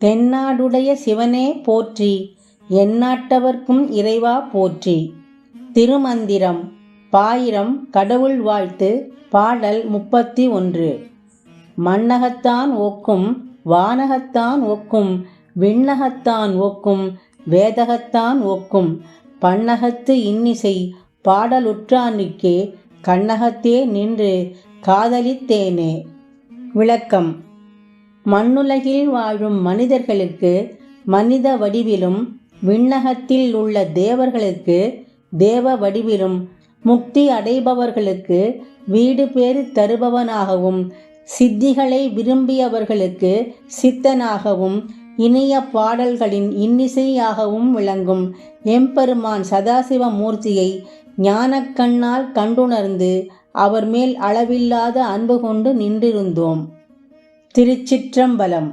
தென்னாடுடைய சிவனே போற்றி எந்நாட்டவர்க்கும் இறைவா போற்றி. திருமந்திரம் பாயிரம் கடவுள் வாழ்த்து பாடல் முப்பத்தி ஒன்று. மண்ணகத்தான் ஒக்கும் வானகத்தான் ஒக்கும் விண்ணகத்தான் ஒக்கும் வேதகத்தான் ஒக்கும். பன்னகத்து இன்னிசை பாடலுற்றானுக்கே கண்ணகத்தே நின்று காதலித்தேனே. விளக்கம் மண்ணுலகில் வாழும் மனிதர்களுக்கு மனித வடிவிலும் விண்ணகத்தில் உள்ள தேவர்களுக்கு தேவ வடிவிலும் முக்தி அடைபவர்களுக்கு வீடு பேறு தருபவனாகவும் சித்திகளை விரும்பியவர்களுக்கு சித்தனாகவும் இனிய பாடல்களின் இன்னிசையாகவும் விளங்கும் எம்பெருமான் சதாசிவமூர்த்தியை ஞானக்கண்ணால் கண்டுணர்ந்து அவர் மேல் அளவில்லாத அன்பு கொண்டு நின்றிருந்தோம். திருச்சிற்றம்பலம்.